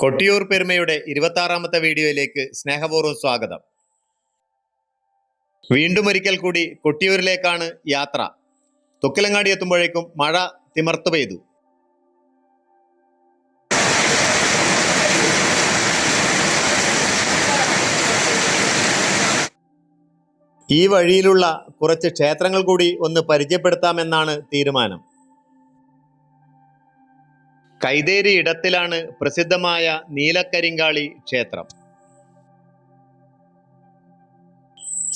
കൊട്ടിയൂർ പെരുമയുടെ ഇരുപത്തി ആറാമത്തെ വീഡിയോയിലേക്ക് സ്നേഹപൂർവം സ്വാഗതം. വീണ്ടും ഒരിക്കൽ കൂടി കൊട്ടിയൂരിലേക്കാണ് യാത്ര. തൊക്കിലങ്ങാടി എത്തുമ്പോഴേക്കും മഴ തിമർത്തു പെയ്തു. ഈ വഴിയിലുള്ള കുറച്ച് ക്ഷേത്രങ്ങൾ കൂടി ഒന്ന് പരിചയപ്പെടുത്താമെന്നാണ് തീരുമാനം. കൈതേരി ഇടത്തിലാണ് പ്രസിദ്ധമായ നീലക്കരിങ്കാളി ക്ഷേത്രം.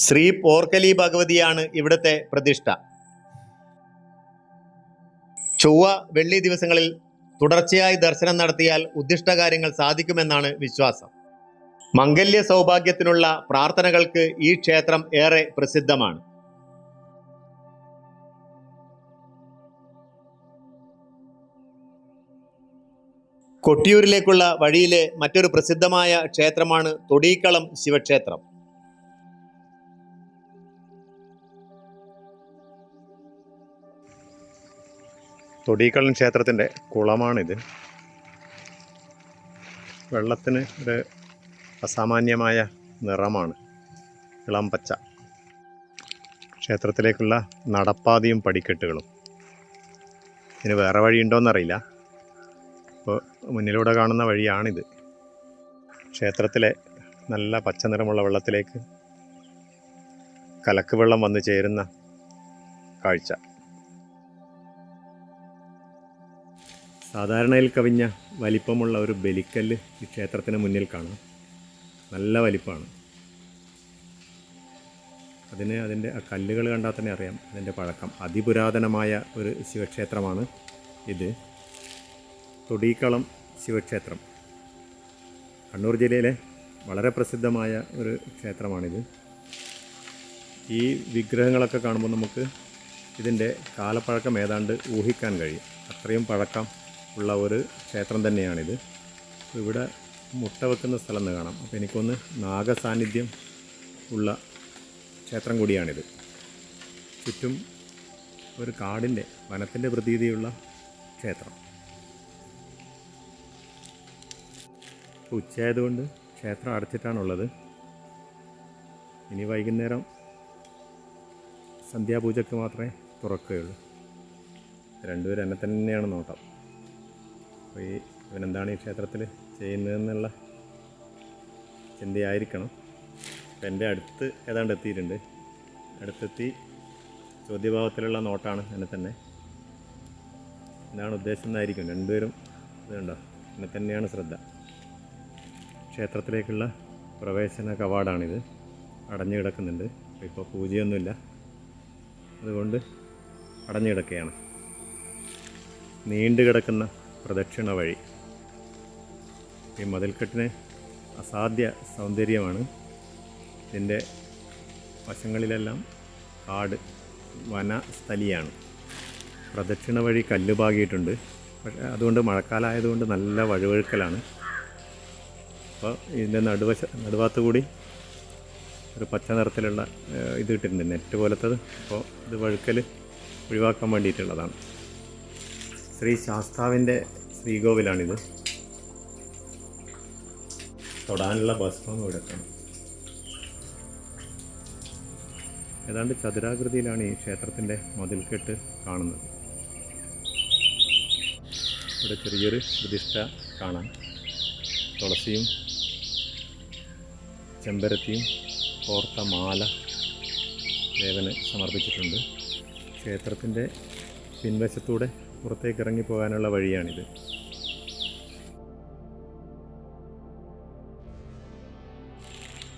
ശ്രീ പോർക്കലി ഭഗവതിയാണ് ഇവിടുത്തെ പ്രതിഷ്ഠ. ചൊവ്വ വെള്ളി ദിവസങ്ങളിൽ തുടർച്ചയായി ദർശനം നടത്തിയാൽ ഉദ്ദിഷ്ട കാര്യങ്ങൾ സാധിക്കുമെന്നാണ് വിശ്വാസം. മംഗല്യ സൗഭാഗ്യത്തിനുള്ള പ്രാർത്ഥനകൾക്ക് ഈ ക്ഷേത്രം ഏറെ പ്രസിദ്ധമാണ്. കൊട്ടിയൂരിലേക്കുള്ള വഴിയിലെ മറ്റൊരു പ്രസിദ്ധമായ ക്ഷേത്രമാണ് തൊടീക്കളം ശിവക്ഷേത്രം. തൊടീക്കളം ക്ഷേത്രത്തിന്റെ കുളമാണിത്. വെള്ളത്തിന് ഒരു അസാമാന്യമായ നിറമാണ് ഇളം പച്ച ക്ഷേത്രത്തിലേക്കുള്ള നടപ്പാതയും പടിക്കെട്ടുകളും. ഇതിന് വേറെ വഴിയുണ്ടോയെന്നറിയില്ല ഇപ്പോൾ മുന്നിലൂടെ കാണുന്ന വഴിയാണിത്. ക്ഷേത്രത്തിലെ നല്ല പച്ച നിറമുള്ള വെള്ളത്തിലേക്ക് കലക്ക് വെള്ളം വന്ന് ചേരുന്ന കാഴ്ച. സാധാരണയിൽ കവിഞ്ഞ വലിപ്പമുള്ള ഒരു ബലിക്കല്ല് ഈ ക്ഷേത്രത്തിന് മുന്നിൽ കാണാം. നല്ല വലിപ്പമാണ് അതിന് അതിന്റെ ആ കല്ലുകൾ കണ്ടാൽ തന്നെ അറിയാം. അതിന്റെ പഴക്കം. അതിപുരാതനമായ ഒരു ശിവക്ഷേത്രമാണ് ഇത്. തൊടീക്കളം ശിവക്ഷേത്രം. കണ്ണൂർ ജില്ലയിലെ വളരെ പ്രസിദ്ധമായ ഒരു ക്ഷേത്രമാണിത്. ഈ വിഗ്രഹങ്ങളൊക്കെ കാണുമ്പോൾ നമുക്ക് ഇതിന്റെ കാലപ്പഴക്കം ഏതാണ്ട് ഊഹിക്കാൻ കഴിയും. അത്രയും പഴക്കം ഉള്ള ഒരു ക്ഷേത്രം തന്നെയാണിത്. ഇവിടെ മുട്ട വെക്കുന്ന സ്ഥലം എന്ന് കാണാം. അപ്പോൾ എനിക്കൊന്ന് നാഗസാന്നിധ്യം ഉള്ള ക്ഷേത്രം കൂടിയാണിത്. ചുറ്റും ഒരു കാടിന്റെ വനത്തിന്റെ പ്രതീതിയുള്ള ക്ഷേത്രം. ഉച്ചയായതുകൊണ്ട് ക്ഷേത്രം അടച്ചിട്ടാണുള്ളത്. ഇനി വൈകുന്നേരം സന്ധ്യാപൂജയ്ക്ക് മാത്രമേ തുറക്കുകയുള്ളൂ. രണ്ടുപേരും എന്നെ തന്നെയാണ് നോട്ടം. അപ്പോൾ ഈ ഇവനെന്താണ് ഈ ക്ഷേത്രത്തിൽ ചെയ്യുന്നതെന്നുള്ള ചിന്തയായിരിക്കണം. അപ്പം എന്റെ അടുത്ത് ഏതാണ്ട് എത്തിയിട്ടുണ്ട്. അടുത്തെത്തി ചോദ്യഭാവത്തിലുള്ള നോട്ടാണ് എന്നെ തന്നെ. എന്താണ് ഉദ്ദേശം എന്നായിരിക്കും. രണ്ടുപേരും ഇതുണ്ടോ? എന്നെ തന്നെയാണ് ശ്രദ്ധ. ക്ഷേത്രത്തിലേക്കുള്ള പ്രവേശന കവാടാണിത്. അടഞ്ഞു കിടക്കുന്നുണ്ട്. ഇപ്പോൾ പൂജയൊന്നുമില്ല. അതുകൊണ്ട് അടഞ്ഞു കിടക്കുകയാണ്. നീണ്ടു കിടക്കുന്ന പ്രദക്ഷിണ വഴി. ഈ മതിൽക്കെട്ടിന് അസാധ്യ സൗന്ദര്യമാണ്. ഇതിന്റെ വശങ്ങളിലെല്ലാം കാട് വനസ്ഥലിയാണ് പ്രദക്ഷിണ വഴി കല്ല് പാകിയിട്ടുണ്ട്. പക്ഷേ അതുകൊണ്ട് മഴക്കാലമായതുകൊണ്ട് നല്ല വഴുവഴുക്കലാണ്. അപ്പോൾ ഇതിന്റെ നടുവശ നടുഭാഗത്ത് കൂടി ഒരു പച്ച നിറത്തിലുള്ള ഇത് ഇട്ടിട്ടുണ്ട് നെറ്റ് പോലത്തത്. അപ്പോൾ ഇത് വഴുക്കൽ ഒഴിവാക്കാൻ വേണ്ടിയിട്ടുള്ളതാണ്. ശ്രീ ശാസ്താവിന്റെ ശ്രീകോവിലാണിത്. തൊടാനുള്ള ഭസ്മം ഇവിടെ ഏതാണ്ട് ചതുരാകൃതിയിലാണ് ഈ ക്ഷേത്രത്തിന്റെ മതിൽക്കെട്ട് കാണുന്നത്. ഇവിടെ ചെറിയൊരു പ്രതിഷ്ഠ കാണാം. തുളസിയും ചെമ്പരത്തിയും കോർത്ത മാല ദേവന് സമർപ്പിച്ചിട്ടുണ്ട്. ക്ഷേത്രത്തിന്റെ പിൻവശത്തൂടെ പുറത്തേക്ക് ഇറങ്ങി പോകാനുള്ള വഴിയാണിത്.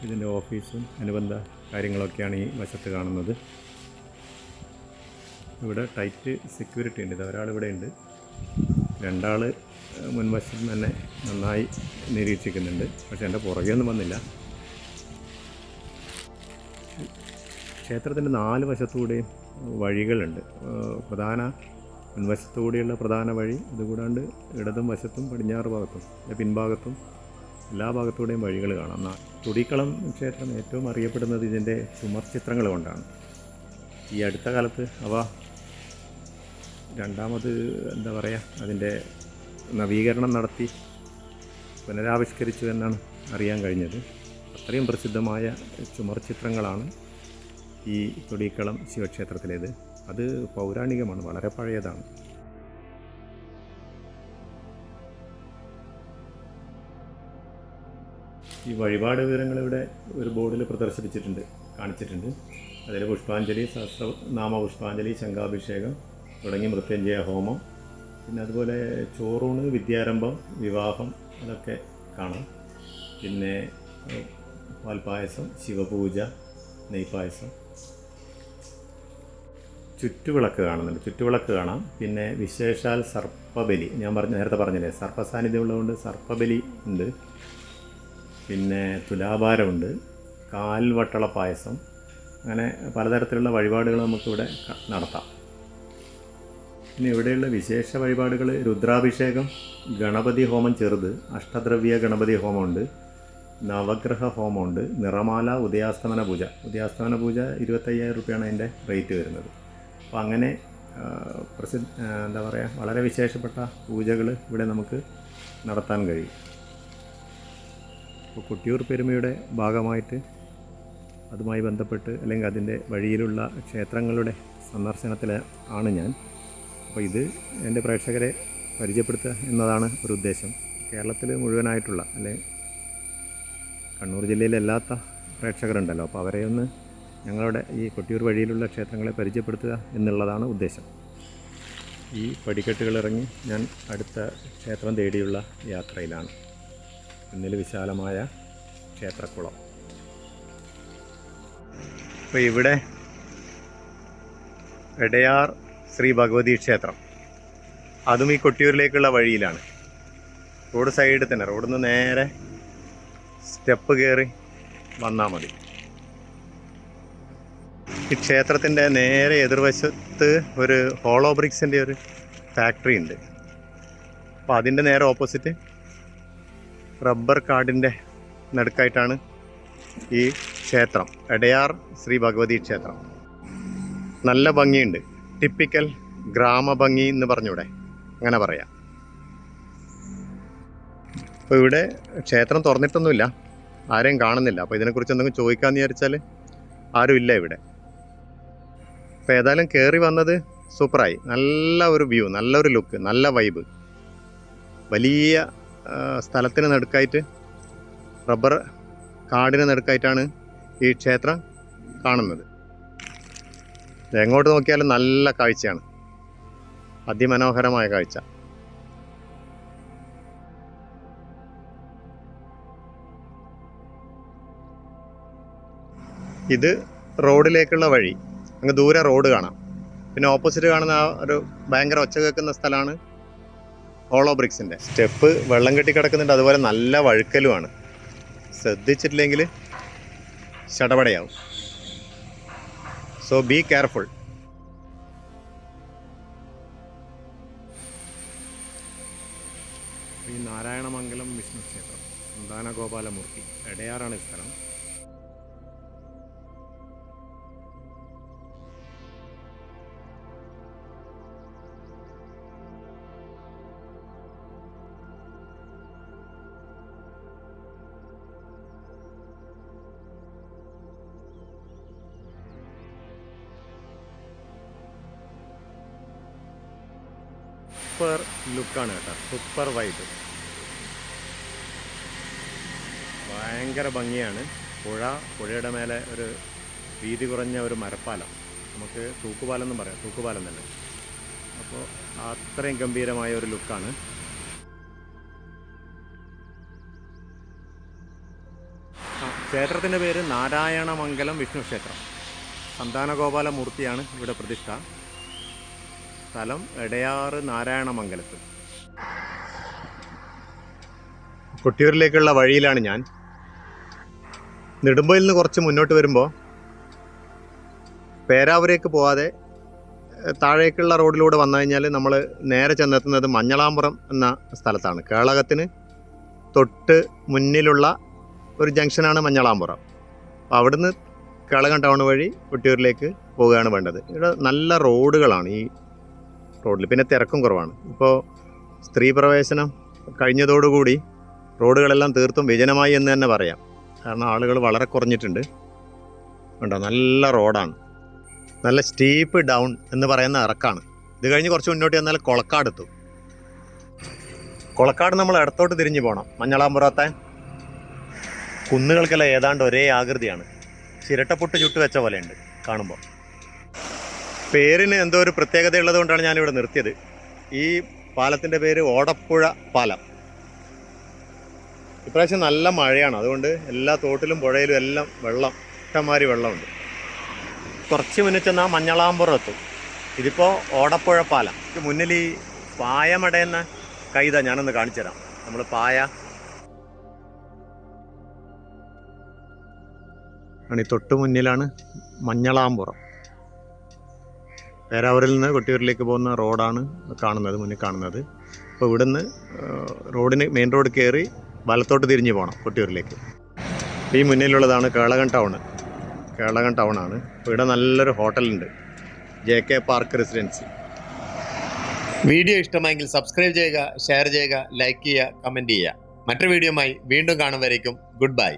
ഇതിന്റെ ഓഫീസും അനുബന്ധ കാര്യങ്ങളൊക്കെയാണ് ഈ വശത്ത് കാണുന്നത്. ഇവിടെ ടൈറ്റ് സെക്യൂരിറ്റി ഉണ്ട് ഇത് ഒരാൾ ഇവിടെ ഉണ്ട്. രണ്ടാൾ മുൻവശത്ത് തന്നെ നന്നായി നിരീക്ഷിക്കുന്നുണ്ട്. പക്ഷേ എന്റെ പുറകെയൊന്നും വന്നില്ല. ക്ഷേത്രത്തിന്റെ നാല് വശത്തുകൂടെയും വഴികളുണ്ട്. പ്രധാന മുൻവശത്തുകൂടിയുള്ള പ്രധാന വഴി അതുകൂടാണ്ട് ഇടതും വശത്തും പടിഞ്ഞാറ് ഭാഗത്തും പിൻഭാഗത്തും എല്ലാ ഭാഗത്തൂടെയും വഴികൾ കാണാം. തുടിക്കളം ക്ഷേത്രം ഏറ്റവും അറിയപ്പെടുന്നത് ഇതിന്റെ ചുമർ ചിത്രങ്ങൾ കൊണ്ടാണ്. ഈ അടുത്ത കാലത്ത് അവ രണ്ടാമത് എന്താ പറയുക അതിന്റെ നവീകരണം നടത്തി പുനരാവിഷ്കരിച്ചു എന്നാണ് അറിയാൻ കഴിഞ്ഞത്. അത്രയും പ്രസിദ്ധമായ ചുമർ ചിത്രങ്ങളാണ് ഈ തൊടിക്കളം ശിവക്ഷേത്രത്തിലേത്. അത് പൗരാണികമാണ് വളരെ പഴയതാണ്. ഈ വഴിപാട് വിവരങ്ങൾ ഇവിടെ ഒരു ബോർഡിൽ പ്രദർശിപ്പിച്ചിട്ടുണ്ട് കാണിച്ചിട്ടുണ്ട്. അതിൽ പുഷ്പാഞ്ജലി സഹസ്രനാമ പുഷ്പാഞ്ജലി ശംഖാഭിഷേകം തുടങ്ങി മൃത്യുഞ്ജയ ഹോമം. പിന്നെ അതുപോലെ ചോറൂണ് വിദ്യാരംഭം വിവാഹം അതൊക്കെ കാണാം. പിന്നെ പാൽപ്പായസം ശിവപൂജ നെയ്പായസം. ചുറ്റുവിളക്ക് കാണുന്നുണ്ട്. ചുറ്റുവിളക്ക് കാണാം. പിന്നെ വിശേഷാൽ സർപ്പബലി. ഞാൻ പറഞ്ഞ നേരത്തെ പറഞ്ഞില്ലേ സർപ്പസാന്നിധ്യം ഉള്ളതുകൊണ്ട് സർപ്പബലി ഉണ്ട്. പിന്നെ തുലാഭാരമുണ്ട്. കാൽവട്ടള പായസം. അങ്ങനെ പലതരത്തിലുള്ള വഴിപാടുകൾ നമുക്കിവിടെ നടത്താം. പിന്നെ ഇവിടെയുള്ള വിശേഷ വഴിപാടുകൾ. രുദ്രാഭിഷേകം ഗണപതി ഹോമം ചെറുത് അഷ്ടദ്രവ്യ ഗണപതി ഹോമമുണ്ട് നവഗ്രഹ ഹോമമുണ്ട് നിറമാല ഉദയാസ്തമന പൂജ. ഉദയാസ്തമന പൂജ ഇരുപത്തയ്യായിരം രൂപയാണ് അതിന്റെ റേറ്റ് വരുന്നത്. അപ്പോൾ അങ്ങനെ പ്രസിദ്ധ എന്താ പറയുക വളരെ വിശേഷപ്പെട്ട പൂജകൾ ഇവിടെ നമുക്ക് നടത്താൻ കഴിയും. ഇപ്പോൾ കൊട്ടിയൂർ പെരുമയുടെ ഭാഗമായിട്ട് അതുമായി ബന്ധപ്പെട്ട് അല്ലെങ്കിൽ അതിന്റെ വഴിയിലുള്ള ക്ഷേത്രങ്ങളുടെ സന്ദർശനത്തിൽ ആണ് ഞാൻ അപ്പോൾ ഇത് എന്റെ പ്രേക്ഷകരെ പരിചയപ്പെടുത്തുക എന്നതാണ് ഒരു ഉദ്ദേശം. കേരളത്തിൽ മുഴുവനായിട്ടുള്ള അല്ലെ കണ്ണൂർ ജില്ലയിലല്ലാത്ത പ്രേക്ഷകരുണ്ടല്ലോ. അപ്പോൾ അവരെ ഒന്ന് ഞങ്ങളുടെ ഈ കൊട്ടിയൂർ വഴിയിലുള്ള ക്ഷേത്രങ്ങളെ പരിചയപ്പെടുത്തുക എന്നുള്ളതാണ് ഉദ്ദേശം. ഈ പടിക്കെട്ടുകൾ ഇറങ്ങി ഞാൻ അടുത്ത ക്ഷേത്രം തേടിയുള്ള യാത്രയിലാണ്. എന്നിൽ വിശാലമായ ക്ഷേത്രക്കുളം. അപ്പോൾ ഇവിടെ എടയാർ ശ്രീ ഭഗവതി ക്ഷേത്രം. അതും ഈ കൊട്ടിയൂരിലേക്കുള്ള വഴിയിലാണ്. റോഡ് സൈഡിൽ തന്നെ റോഡിൽ നിന്ന് നേരെ സ്റ്റെപ്പ് കയറി വന്നാൽ മതി. ഈ ക്ഷേത്രത്തിന്റെ നേരെ എതിർവശത്ത് ഒരു ഹോളോ ബ്രിക്സിന്റെ ഒരു ഫാക്ടറി ഉണ്ട്. അപ്പോൾ അതിന്റെ നേരെ ഓപ്പോസിറ്റ് റബ്ബർ കാടിന്റെ നടുക്കായിട്ടാണ് ഈ ക്ഷേത്രം. എടയാർ ശ്രീ ഭഗവതി ക്ഷേത്രം. നല്ല ഭംഗിയുണ്ട്. ടിപ്പിക്കൽ ഗ്രാമഭംഗി എന്ന് പറഞ്ഞൂടെ? അങ്ങനെ പറയാം. അപ്പോൾ ഇവിടെ ക്ഷേത്രം തുറന്നിട്ടൊന്നുമില്ല. ആരെയും കാണുന്നില്ല. അപ്പോൾ ഇതിനെക്കുറിച്ച് എന്തെങ്കിലും ചോദിക്കാമെന്ന് വിചാരിച്ചാൽ ആരും ഇല്ല ഇവിടെ. അപ്പോൾ ഏതായാലും കയറി വന്നത് സൂപ്പറായി. നല്ല ഒരു വ്യൂ നല്ലൊരു ലുക്ക് നല്ല വൈബ് വലിയ സ്ഥലത്തിന് നടുക്കായിട്ട് റബ്ബർ കാടിന് നടുക്കായിട്ടാണ് ഈ ക്ഷേത്രം കാണുന്നത്. എങ്ങോട്ട് നോക്കിയാലും നല്ല കാഴ്ചയാണ്. അതിമനോഹരമായ കാഴ്ച. ഇത് റോഡിലേക്കുള്ള വഴി. അങ്ങ് ദൂരെ റോഡ് കാണാം. പിന്നെ ഓപ്പോസിറ്റ് കാണുന്ന ആ ഒരു ഭയങ്കര ഒച്ച കേൾക്കുന്ന സ്ഥലമാണ് ഹോളോ ബ്രിക്സിന്റെ. സ്റ്റെപ്പ് വെള്ളം കെട്ടി കിടക്കുന്നുണ്ട്. അതുപോലെ നല്ല വഴുക്കലുമാണ്. ശ്രദ്ധിച്ചിട്ടില്ലെങ്കിൽ ചടപടയാവും so be careful Sree Narayanamangalam Vishnu ക്ഷേത്രം സന്താനഗോപാലമൂർത്തി എടയാറാണ് സ്ഥലം. സൂപ്പർ ലുക്കാണ് കേട്ടോ. Super vibe. ഭയങ്കര ഭംഗിയാണ്. പുഴ പുഴയുടെ മേലെ ഒരു വീതി കുറഞ്ഞ ഒരു മരപ്പാലം. നമുക്ക് തൂക്കുപാലം എന്നും പറയാം. തൂക്കുപാലം തന്നെ. അപ്പോൾ അത്രയും ഗംഭീരമായ ഒരു ലുക്കാണ്. ക്ഷേത്രത്തിന്റെ പേര് നാരായണമംഗലം വിഷ്ണു ക്ഷേത്രം. സന്താനഗോപാല മൂർത്തിയാണ് ഇവിടെ പ്രതിഷ്ഠ. സ്ഥലം എടയാറ് നാരായണമംഗലത്ത്. കൊട്ടിയൂരിലേക്കുള്ള വഴിയിലാണ് ഞാൻ. നെടുമ്പയിൽ നിന്ന് കുറച്ച് മുന്നോട്ട് വരുമ്പോൾ പേരാവൂരേക്ക് പോവാതെ താഴേക്കുള്ള റോഡിലൂടെ വന്നു കഴിഞ്ഞാൽ നമ്മൾ നേരെ ചെന്നെത്തുന്നത് മഞ്ഞളാമ്പുറം എന്ന സ്ഥലത്താണ്. കേളകത്തിന് തൊട്ട് മുന്നിലുള്ള ഒരു ജംഗ്ഷനാണ് മഞ്ഞളാമ്പുറം. അപ്പോൾ അവിടുന്ന് കേളകം ടൗൺ വഴി കൊട്ടിയൂരിലേക്ക് പോവുകയാണ് വേണ്ടത്. ഇവിടെ നല്ല റോഡുകളാണ്. ഈ റോഡിൽ പിന്നെ തിരക്കും കുറവാണ്. ഇപ്പോൾ സ്ത്രീ പ്രവേശനം കഴിഞ്ഞതോടുകൂടി റോഡുകളെല്ലാം തീർത്തും വിജനമായി എന്ന് തന്നെ പറയാം. കാരണം ആളുകൾ വളരെ കുറഞ്ഞിട്ടുണ്ട്. ഉണ്ടോ നല്ല റോഡാണ്. നല്ല സ്റ്റീപ്പ് ഡൗൺ എന്ന് പറയുന്ന ഇറക്കാണ്. ഇത് കഴിഞ്ഞ് കുറച്ച് മുന്നോട്ട് ചെന്നാൽ കൊളക്കാടെത്തും കൊളക്കാട് നമ്മൾ ഇടത്തോട്ട് തിരിഞ്ഞു പോകണം മഞ്ഞളാമ്പുറത്തെ കുന്നുകൾക്കെല്ലാം ഏതാണ്ട് ഒരേ ആകൃതിയാണ്. ചിരട്ടപ്പൊട്ട് ചുട്ട് വെച്ച പോലെയുണ്ട് കാണുമ്പോൾ പേരിന് എന്തോ ഒരു പ്രത്യേകത ഉള്ളതുകൊണ്ടാണ് ഞാനിവിടെ നിർത്തിയത്. ഈ പാലത്തിന്റെ പേര് ഓടപ്പുഴ പാലം. ഇപ്രാവശ്യം നല്ല മഴയാണ്. അതുകൊണ്ട് എല്ലാ തോട്ടിലും പുഴയിലും എല്ലാം വെള്ളം ഇഷ്ടംമാരി വെള്ളമുണ്ട്. കുറച്ച് മുന്നിൽ ചെന്നാൽ മഞ്ഞളാമ്പുറം എത്തും ഇതിപ്പോൾ ഓടപ്പുഴ പാലം. മുന്നിൽ ഈ പായമടയെന്ന കൈത ഞാനൊന്ന് കാണിച്ചു തരാം നമ്മൾ പായ. ആണ് തൊട്ട് മുന്നിലാണ് മഞ്ഞളാമ്പുറം. പേരാവൂരിൽ നിന്ന് കൊട്ടിയൂരിലേക്ക് പോകുന്ന റോഡാണ് കാണുന്നത് മുന്നിൽ കാണുന്നത്. അപ്പോൾ ഇവിടുന്ന് റോഡിന് മെയിൻ റോഡ് കയറി വലത്തോട്ട് തിരിഞ്ഞ് പോകണം കൊട്ടിയൂരിലേക്ക്. ഈ മുന്നിലുള്ളതാണ് കേളകൻ ടൗൺ കേളകൻ അപ്പോൾ ഇവിടെ നല്ലൊരു ഹോട്ടലുണ്ട്. J K park residency. Video ഇഷ്ടമായെങ്കിൽ സബ്സ്ക്രൈബ് ചെയ്യുക ഷെയർ ചെയ്യുക ലൈക്ക് ചെയ്യുക കമന്റ് ചെയ്യുക. മറ്റൊരു വീഡിയോയുമായി വീണ്ടും കാണും ഗുഡ് ബൈ.